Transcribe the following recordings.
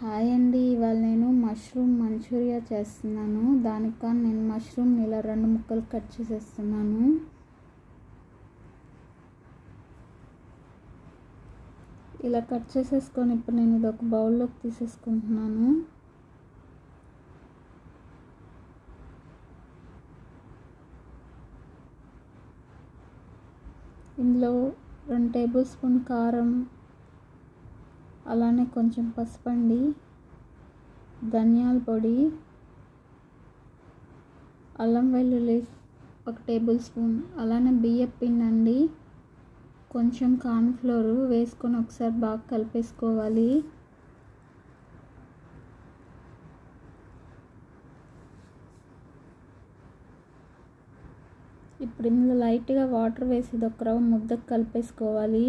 Hi అండి. ఇవాళ నేను మష్రూమ్ మంచూరియా చేస్తున్నాను. దానికి కానీ నేను మష్రూమ్ ఇలా రెండు ముక్కలు కట్ చేసేస్తున్నాను. ఇలా కట్ చేసేసుకొని ఇప్పుడు నేను ఇది ఒక బౌల్లోకి తీసేసుకుంటున్నాను. ఇందులో రెండు టేబుల్ స్పూన్ కారం అలానే కొంచెం పసుపండి ధనియాల పొడి అల్లం వెల్లుల్లి ఒక టేబుల్ స్పూన్ అలానే బియ్యం పిండి అండి కొంచెం కార్న్ఫ్లోర్ వేసుకొని ఒకసారి బాగా కలిపేసుకోవాలి. ఇప్పుడు ఇందులో లైట్గా వాటర్ వేసి ఇది ఒక రవ్వ ముద్దకు కలిపేసుకోవాలి.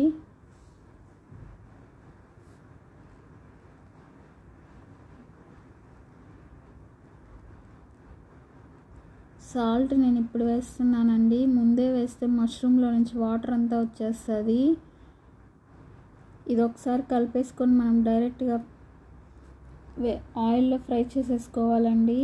సాల్ట్ నేను ఇప్పుడు వేస్తున్నానండి. ముందే వేస్తే మష్రూమ్లో నుంచి వాటర్ అంతా వచ్చేస్తుంది. ఇది ఒకసారి కలిపేసుకొని మనం డైరెక్ట్గా వే ఆయిల్లో ఫ్రై చేసేసుకోవాలండి.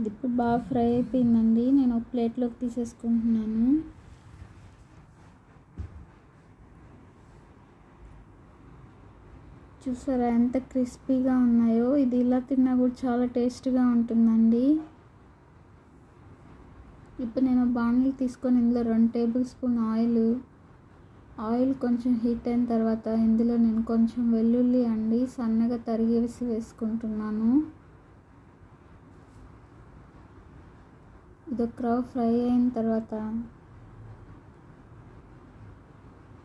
ఇది ఇప్పుడు బాగా ఫ్రై అయిపోయిందండి. నేను ఒక ప్లేట్లోకి తీసేసుకుంటున్నాను. చూసారా ఎంత క్రిస్పీగా ఉన్నాయో. ఇది ఇలా తిన్నా కూడా చాలా టేస్ట్గా ఉంటుందండి. ఇప్పుడు నేను బాణలు తీసుకొని ఇందులో రెండు టేబుల్ స్పూన్ ఆయిల్ ఆయిల్ కొంచెం హీట్ అయిన తర్వాత ఇందులో నేను కొంచెం వెల్లుల్లి అండి సన్నగా తరిగేసి వేసుకుంటున్నాను. ఇది ఒక ఫ్రై అయిన తర్వాత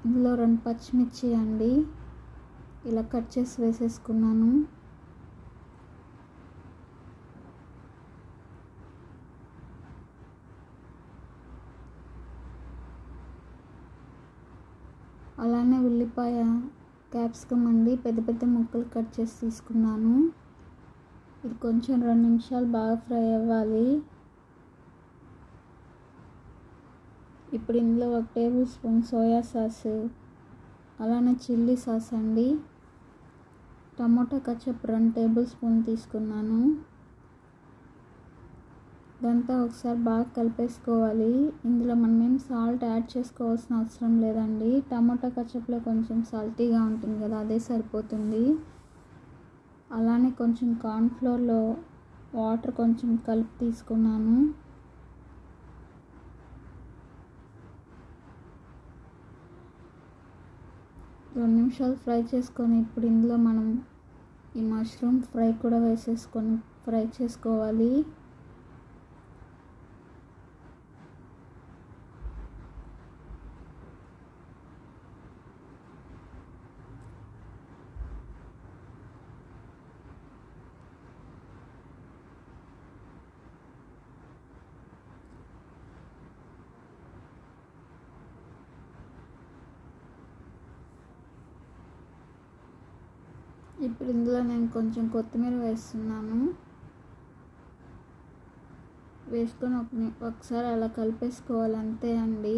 ఇందులో రెండు పచ్చిమిర్చి అండి. ఇలా కట్ చేసి వేసేసుకున్నాను. అలానే ఉల్లిపాయ క్యాప్సికమ్ అండి. పెద్ద పెద్ద ముక్కలు కట్ చేసి తీసుకున్నాను. ఇది కొంచెం రెండు నిమిషాలు బాగా ఫ్రై అవ్వాలి. ఇప్పుడు ఇందులో ఒక టేబుల్ స్పూన్ సోయా సాస్ అలానే చిల్లీ సాస్ అండి. టమోటా కచ్చప్ రెండు టేబుల్ స్పూన్ తీసుకున్నాను. ఇదంతా ఒకసారి బాగా కలిపేసుకోవాలి. ఇందులో మనం ఏం సాల్ట్ యాడ్ చేసుకోవాల్సిన అవసరం లేదండి. టమోటా కచ్చప్లో కొంచెం సాల్టీగా ఉంటుంది కదా అదే సరిపోతుంది. అలానే కొంచెం కార్న్ఫ్లోర్లో వాటర్ కొంచెం కలిపి తీసుకున్నాను. రెండు నిమిషాలు ఫ్రై చేసుకొని ఇప్పుడు ఇందులో మనం ఈ మష్రూమ్ ఫ్రై కూడా వేసేసుకొని ఫ్రై చేసుకోవాలి. ఇప్పుడు ఇందులో నేను కొంచెం కొత్తిమీర వేస్తున్నాను. వేసుకొని ఒక ఒకసారి అలా కలిపేసుకోవాలి అంతే అండి.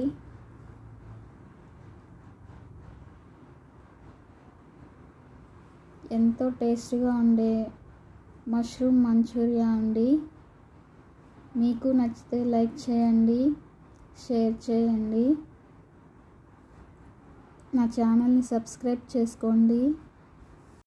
ఎంతో టేస్టీగా ఉండే మష్రూమ్ మంచూరియా అండి. మీకు నచ్చితే లైక్ చేయండి షేర్ చేయండి. నా ఛానల్ని సబ్స్క్రైబ్ చేసుకోండి.